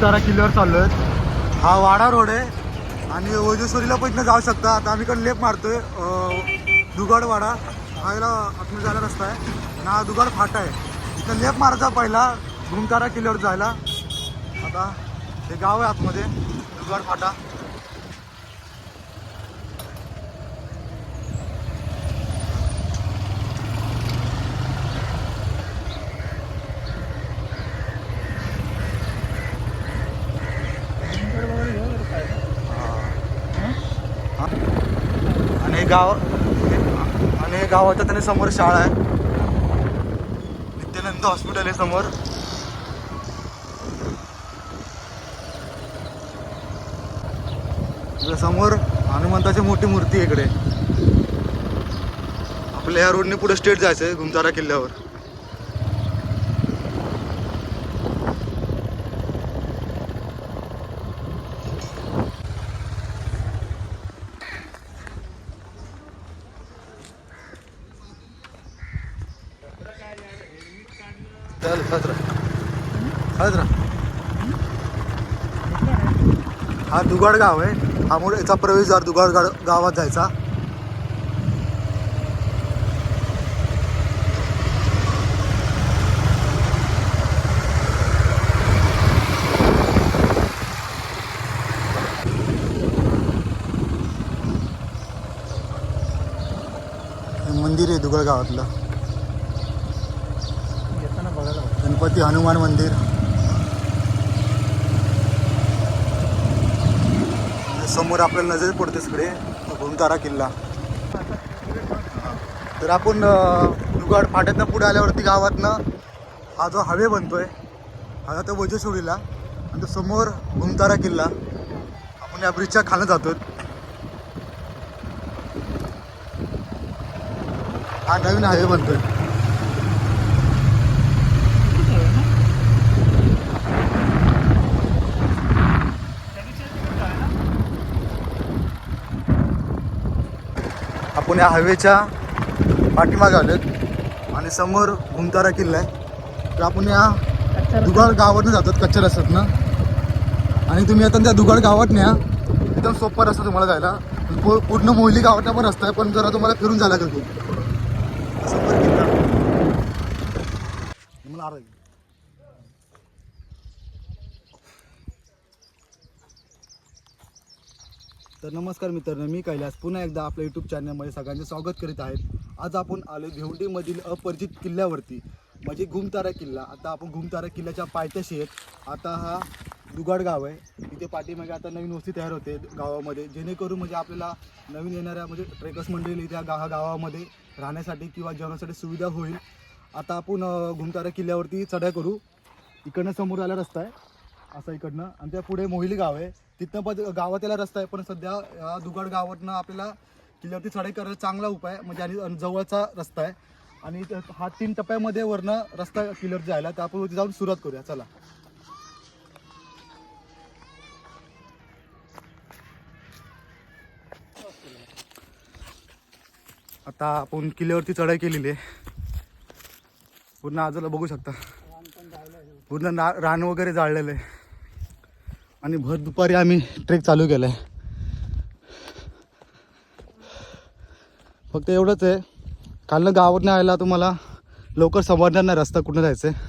सातारा किल्ल्यावर चाललोय. हा वाडा रोड आहे. आणि ओजेश्वरीला पण इथनं जाऊ शकता. आता आम्ही इकडे लेप मारतोय. अं, वाडा. हा याला आतमध्ये जायला रस्ता आहे. आणि हा दुगाड फाटा आहे. इथं लेप मारायचा पहिला घुमतारा किल्ल्यावर जायला. आता हे गाव आहे आतमध्ये. दुगाड फाटा. गाव आणि गावाच्या त्याने समोर शाळा आहे. नित्यानंद हॉस्पिटल आहे समोर. समोर हनुमंताची मोठी मूर्ती आहे इकडे. आपल्या या रोडने पुढे स्टेट जायचं आहे गुमतारा किल्ल्यावर. चल साजरा साजरा हा दुगाड गाव आहे. हा मुळे याचा प्रवेशद्वार दुगाड गाड गावात जायचा. मंदिर आहे दुगाड गावातलं येताना तिरुपती हनुमान मंदिर. समोर आपल्याला नजर पडते सगळे घुमतारा किल्ला. तर आपण दुगाड फाट्यातनं पुढे आल्यावरती गावातनं हा जो हवे बनतोय हा जातो वजेसोडीला आणि तो समोर घुमतारा किल्ला. आपण या ब्रिजच्या खाणं जातो हा नवीन हायवे बनतोय. आपण या हवेच्या पाठीमागे आलोत. आणि समोर घुमतारा किल्ला आहे. तर आपण या दुगाड गावातनं जातात कच्च्या रस्त्यातनं. आणि तुम्ही आता त्या दुगाड गावात न्या एकदम सोपा रस्ता तुम्हाला जायला. पूर्ण मोहली गावातला पण रस्ता आहे पण जरा तुम्हाला फिरून जायला लागेल. खूप समोर किल्ला. मला अर्धा तर नमस्कार मित्रांनो मी कैलास. पुन्हा एकदा आपल्या यूट्यूब चॅनलमध्ये सगळ्यांचे स्वागत करीत आहेत. आज आपण आलो भिवंडीमधील अपरिचित किल्ल्यावरती. म्हणजे घुमतारा किल्ला. आता आपण घुमतारा किल्ल्याच्या पायथ्याशी आहेत. आता हा दुगाड गाव आहे. तिथे पाठीमागे आता नवीन वस्ती तयार होते गावामध्ये. जेणेकरून म्हणजे आपल्याला नवीन येणाऱ्या म्हणजे ट्रेकर्स मंडळी त्या गा गावामध्ये राहण्यासाठी किंवा जेवणासाठी सुविधा होईल. आता आपण घुमतारा किल्ल्यावरती चढ्या करू. इकडनं समोर आला रस्ता आहे. असा इकडनं. आणि त्या पुढे मोहिली गाव आहे. तिथनं पण गावात रस्ता आहे पण सध्या या दुगाड गावातनं आपल्याला किल्ल्यावरती चढाई करायला चांगला उपाय आहे. म्हणजे आणि जवळचा रस्ता आहे. आणि हा तीन टप्प्यामध्ये वरनं रस्ता किल्ल्यावर जायला तर आपण जाऊन सुरुवात करूया. चला. आता आपण किल्ल्यावरती चढाई केलेली आहे. पूर्ण आजूला बघू शकता. पूर्ण ना रान वगैरे जाळलेलं आहे. आणि भर दुपारी आम्ही ट्रेक चालू केला आहे फक्त एवढंच आहे. कालनं गावात नाही यायला तुम्हाला लवकर समजणार नाही रस्ता कुठं जायचं आहे.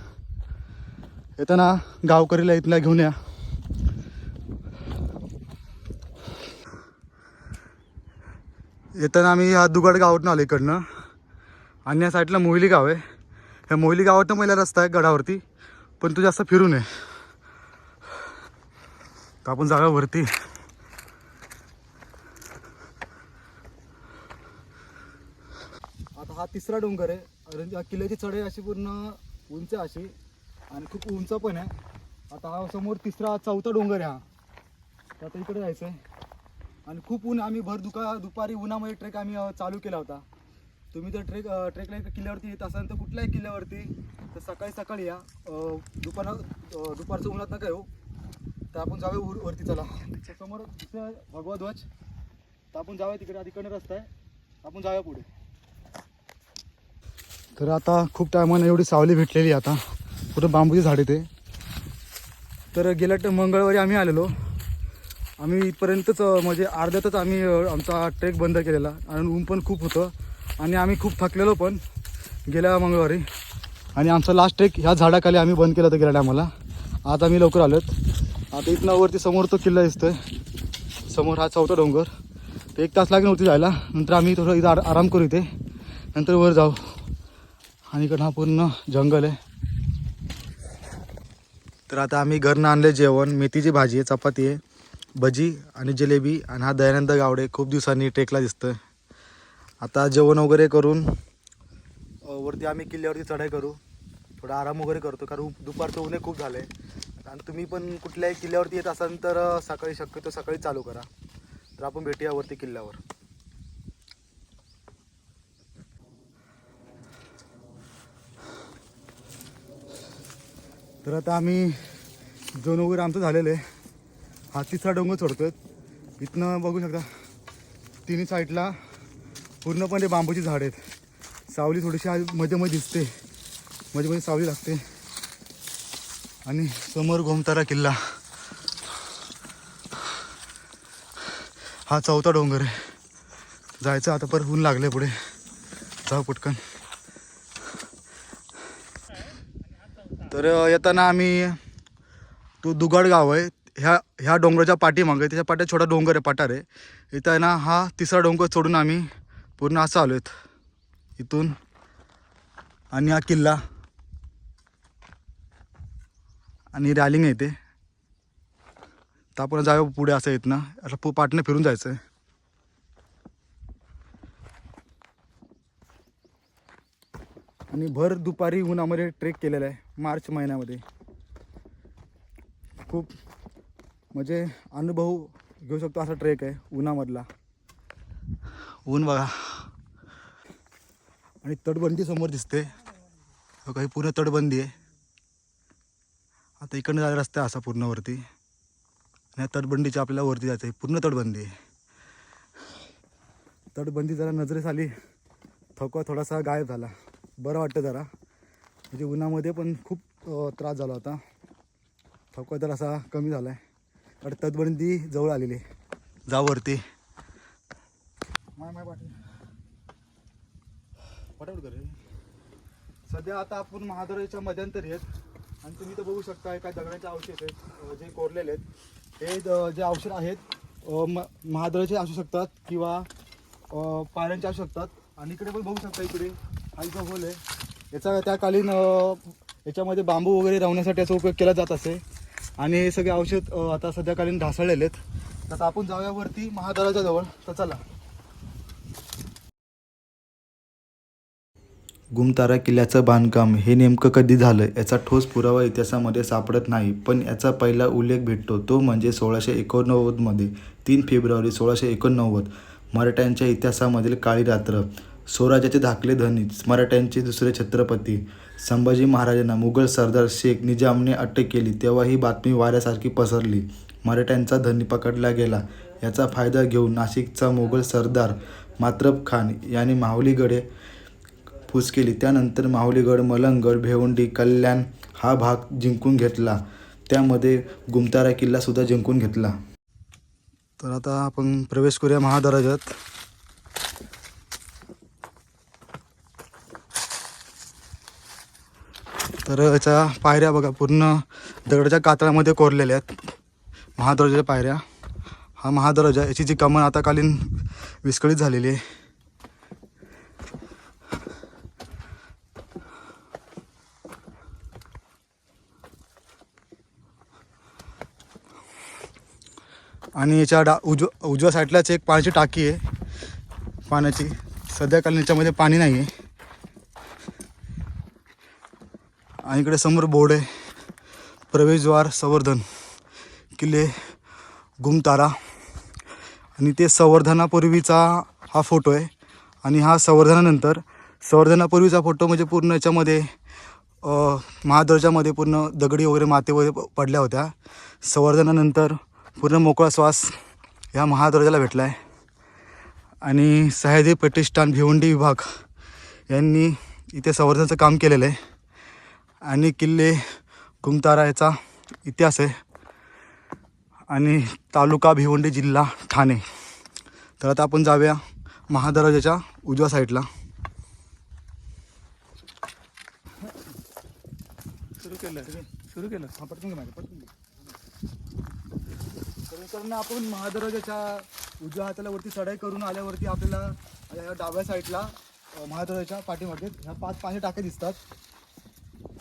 येताना गावकरीला इथला घेऊन या. येताना आम्ही या दुगाड गावातनं आलो इकडनं. आणि या साईडला मोहिली गाव आहे. ह्या मोहिली गावातनं पहिला रस्ता आहे गडावरती पण तो जास्त फिरून आहे तर आपण जागा वरती. आता हा तिसरा डोंगर आहे. आणि किल्ल्याची चढाई अशी पूर्ण उंच अशी आणि खूप उंच पण आहे. आता हा समोर तिसरा चौथा डोंगर आहे हा. तर आता इकडे जायचं आहे आणि खूप ऊन आम्ही भर दुका दुपारी उन्हामध्ये ट्रेक आम्ही चालू केला होता. तुम्ही जर ट्रेक ट्रेकला एका किल्ल्यावरती येत असाल तर कुठल्याही किल्ल्यावरती तर सकाळी सकाळी या दुपारा दुपार दुपारचं उन्हात नका येऊ. तर आपण जाऊया वर- वरती चला. समोर दिसतोय भगवा ध्वज. तर आपण जाऊया तिकडे तिकडे रस्ता आहे. आपण जाऊया पुढे. तर आता खूप टायमानं एवढी सावली भेटलेली आहे आता. कुठं बांबूची झाडे ते. तर गेल्या ट- मंगळवारी आम्ही आलेलो. आम्ही इथपर्यंतच म्हणजे अर्ध्यातच आम्ही आमचा ट्रेक बंद केलेला. आणि ऊन पण खूप होतं. आणि आम्ही खूप थकलेलो पण गेल्या मंगळवारी. आणि आमचा लास्ट ट्रेक ह्या झाडाखाली आम्ही बंद केलं होतं गेल्या टायमाला आता आम्ही लवकर आलोत. आता इथनं वरती समोर तो किल्ला दिसतोय. समोर हा चौथा डोंगर. तर एक तास लागेल होती जायला. नंतर आम्ही थोडं इथं आराम करू इथे. नंतर वर जाऊ. आणि इकडं हा पूर्ण जंगल आहे. तर आता आम्ही घरनं आणले जेवण. मेथीची भाजी आहे चपाती आहे भजी आणि जिलेबी आणि हा दयानंद गावडे खूप दिवसांनी ट्रेकला दिसतोय. आता जेवण वगैरे करून वरती आम्ही किल्ल्यावरती चढाई करू. थोडा आराम वगैरे करतो कारण उ- दुपारचं ऊन खूप झालं आहे आणि तुम्ही पण कुठल्याही किल्ल्यावरती येत असाल तर सकाळी शक्यतो सकाळी चालू करा. तर आपण भेटूया वरती किल्ल्यावर. तर आता आम्ही जोन वगैरे आमचं झालेलं आहे हा तिसरा डोंगर चढतोय. इथनं बघू शकता तिन्ही साईडला पूर्णपणे बांबूची झाड आहेत. सावली थोडीशी आज मध्ये मध्ये दिसते. मध्ये मध्ये सावली लागते. आणि समोर गोमतारा किल्ला. हा चौथा डोंगर आहे. जायचं आता परत ऊन लागले पुढे. जाऊ पटकन. तर येताना आम्ही तो दुगाड गाव आहे. ह्या ह्या डोंगराच्या पाठीमागे त्याच्या पाट्या छोटा डोंगर आहे पठार आहे इथं आहे ना हा तिसरा डोंगर सोडून आम्ही पूर्ण असं आलो आहेत इथून. आणि हा किल्ला. आणि रॅलिंग आहे ते. तर आपण जाऊ पुढे असं येत ना असं पु पाटणं फिरून जायचं आहे आणि भर दुपारी उन्हामध्ये ट्रेक केलेला आहे मार्च महिन्यामध्ये. खूप म्हणजे अनुभव घेऊ शकतो असा ट्रेक आहे उन्हामधला. ऊन बघा. आणि तटबंदी समोर दिसते. हो काही पूर्ण तटबंदी आहे. आता इकडनं जायला रस्ता आहे असा पूर्ण वरती आणि या तटबंदीच्या आपल्याला वरती जायचं आहे पूर्ण तटबंदी. तटबंदी जरा नजरेस आली. थकवा थोडासा गायब झाला. बरं वाटतं जरा. म्हणजे उन्हामध्ये पण खूप त्रास झाला होता. थकवा जरा असा कमी झाला आहे कारण तटबंदी जवळ आलेली आहे. जाऊ वरती. माय माय पाटील सध्या आता आपण महादराच्या मध्यंतरी आहेत. आणि तुम्ही तर बघू शकता काय दगडाचे अवशेष आहेत जे कोरलेले आहेत. हे द- जे अवशेष आहेत म महादळाचे असू शकतात किंवा पाऱ्यांचे असू शकतात. आणि इकडे पण बघू शकता इकडे हा जो होल आहे. याचा त्याकालीन याच्यामध्ये बांबू वगैरे राहण्यासाठी याचा उपयोग केला जात असे. आणि हे सगळे औषध आता सध्याकालीन ढासळलेले आहेत. तर आता आपण जाऊया वरती महादराच्या जवळ. तर चला. गुमतारा किल्ल्याचं बांधकाम हे नेमकं कधी झालं याचा ठोस पुरावा इतिहासामध्ये सापडत नाही पण याचा पहिला उल्लेख भेटतो. तो म्हणजे सोळाशे एकोणनव्वदमध्ये तीन फेब्रुवारी सोळाशे एकोणनव्वद मराठ्यांच्या इतिहासामधील काळी रात्र. स्वराज्याचे धाकले धनी मराठ्यांचे दुसरे छत्रपती. संभाजी महाराजांना मुघल सरदार शेख निजामने अटक केली तेव्हा ही बातमी वाऱ्यासारखी पसरली. मराठ्यांचा धनी पकडला गेला. याचा फायदा घेऊन नाशिकचा मुघल सरदार मात्रब खान यांनी माहुलीगडे फूस केली. त्यानंतर माहुलीगड मलंगड भेवंडी कल्याण हा भाग जिंकून घेतला. त्यामध्ये गुमतारा किल्लासुद्धा जिंकून घेतला. तर आता आपण प्रवेश करूया महादराजात. तर याच्या पायऱ्या बघा पूर्ण दगडाच्या कातळामध्ये कोरलेल्या आहेत. महादराजाच्या पायऱ्या. हा महादराजा याची जी कमान आता कालीन विस्कळीत झालेली आहे. आणि याच्या डा उज उजव्या साईडलाच एक पाण्याची टाकी आहे. पाण्याची. सध्याकालीन याच्यामध्ये पाणी नाही आहे. आणि इकडे समोर बोर्ड आहे. प्रवेशद्वार संवर्धन किल्ले गुमतारा आणि ते संवर्धनापूर्वीचा हा फोटो आहे. आणि हा संवर्धनानंतर संवर्धनापूर्वीचा फोटो म्हणजे पूर्ण याच्यामध्ये महादर्जामध्ये पूर्ण दगडी वगैरे माते वगैरे पडल्या होत्या. संवर्धनानंतर पूर्ण मोकळा श्वास ह्या महादर्जाला भेटला आहे आणि सह्याद्री प्रतिष्ठान भिवंडी विभाग यांनी इथे संवर्धनाचं काम केलेलं आहे. आणि किल्ले गुमतारा याचा इतिहास आहे. आणि तालुका भिवंडी जिल्हा ठाणे. तर आता आपण जाऊया महादरवाजाच्या उजव्या साईडला सुरू केलं. सुरू केलं. हा पटकन पटकन घे. आपण महादराजाच्या उजव्या हाताला वरती चढाई करून आल्यावरती आपल्याला या डाव्या साईडला महादराजाच्या पाठीमागे ह्या पाच पाणी टाके दिसतात.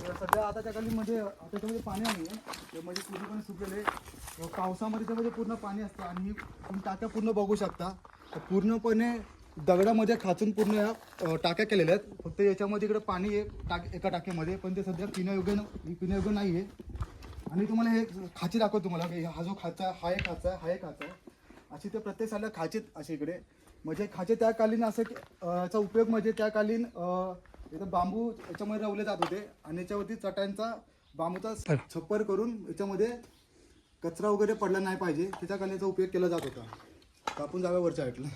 तर सध्या आता त्या खाली म्हणजे आता त्याच्यामध्ये पाणी नाही आहे. म्हणजे पूर्णपणे सुकलेले पावसामध्ये त्यामध्ये पूर्ण पाणी असतं आणि तुम्ही टाक्या पूर्ण बघू शकता. तर पूर्णपणे दगडामध्ये खाचून पूर्ण या टाक्या केलेल्या आहेत. फक्त याच्यामध्ये इकडे पाणी आहे टाक एका टाक्यामध्ये. पण ते सध्या पिण्यायोग्य न- पिण्यायोग्य नाही आहे आणि तुम्हाला हे खाची दाखवतो तुम्हाला. की हा जो खाचा हा एक खाचा आहे हा एक खाचा आहे. अशी ते प्रत्येक साईडला खाचेत असे इकडे. म्हणजे खाचे त्या कालीन असं याचा उपयोग म्हणजे त्या कालीन इथं बांबू याच्यामध्ये रवले जात होते. आणि याच्यावरती चटांचा बांबूचा छप्पर करून याच्यामध्ये कचरा वगैरे पडला नाही पाहिजे. त्याच्या कालीचा उपयोग केला जात होता. तर आपण जाव्या वरच्या साईडला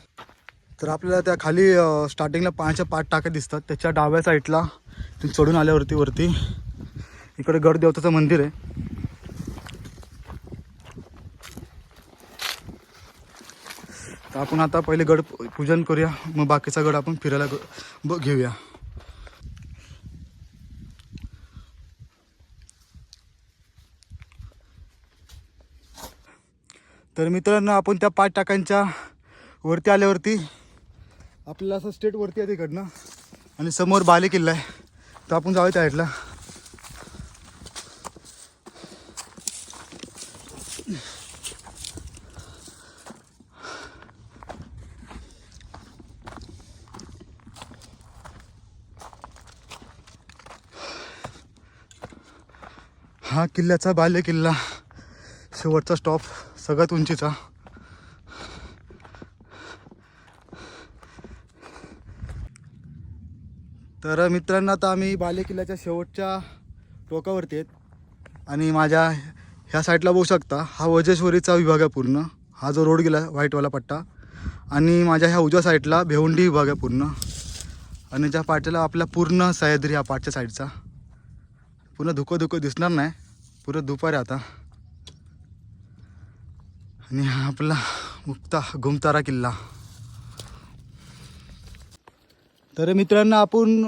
तर आपल्याला त्या खाली स्टार्टिंगला पाण्याच्या पाच टाक्या दिसतात. त्याच्या डाव्या साईडला चढून आल्यावरती वरती इकडे गड देवताचं मंदिर आहे. तर आपण आता पहिले गड पूजन करूया. मग बाकीचा गड आपण फिरायला ब- घेऊया. तर मित्रांनो आपण त्या पाच टाकांच्या वरती आल्यावरती आपल्याला असं स्टेट वरती आहे तिकडनं. आणि समोर बाले किल्ला आहे. तर आपण जाऊया त्या साईडला हा किल्ल्याचा बाल्य किल्ला शेवटचा स्टॉप सगळ्यात उंचीचा. तर मित्रांनो आता आम्ही बाल्य किल्ल्याच्या शेवटच्या टोकावरती आहेत. आणि माझ्या ह्या साईडला बघू शकता हा वजेश्वरीचा विभाग आहे पूर्ण. हा जो रोड गेला व्हाईटवाला पट्टा. आणि माझ्या ह्या उजव्या साईडला भेवंडी विभाग आहे पूर्ण. आणि ज्या पाट्याला आपला पूर्ण सह्याद्री ह्या पाठच्या साईडचा पूर्ण धुकं धुकं दिसणार नाही. पुरं दुपार आता. आणि हा आपला मुक्ता घुमतारा किल्ला. तर मित्रांनो आपण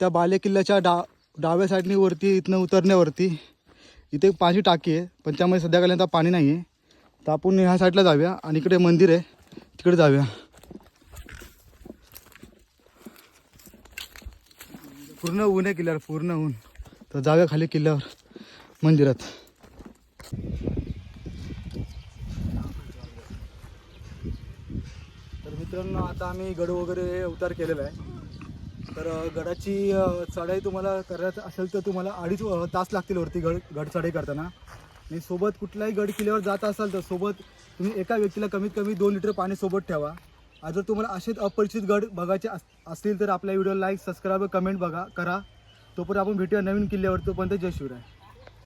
त्या बाले किल्ल्याच्या डा डाव्या साईडनी वरती इथनं उतरण्यावरती इथे पाणी टाकी आहे पण त्यामध्ये सध्या आता पाणी नाही आहे तर आपण ह्या साईडला जाऊया आणि इकडे मंदिर आहे तिकडे जाऊया. पूर्ण ऊन आहे किल्ल्यावर पूर्ण ऊन. तर जाऊया खाली किल्ल्यावर. मंदिरात. तर मित्रांनो आता आम्ही गड वगैरे उतार केलेला आहे. तर गडाची चढाई तुम्हाला करायचं असेल तर तुम्हाला अडीच तास लागतील वरती गड गड चढाई करताना. आणि सोबत कुठलाही गड किल्ल्यावर जात असाल तर सोबत तुम्ही एका व्यक्तीला कमीत कमी दोन लिटर पाणी सोबत ठेवा. जर तुम्हाला असेच अपरिचित गड बघायचे अस असतील तर आपल्या व्हिडिओ लाईक सबस्क्राईब कमेंट बघा करा. तोपर्यंत आपण भेटूया नवीन किल्ल्यावर. तोपर्यंत जय शिवराय.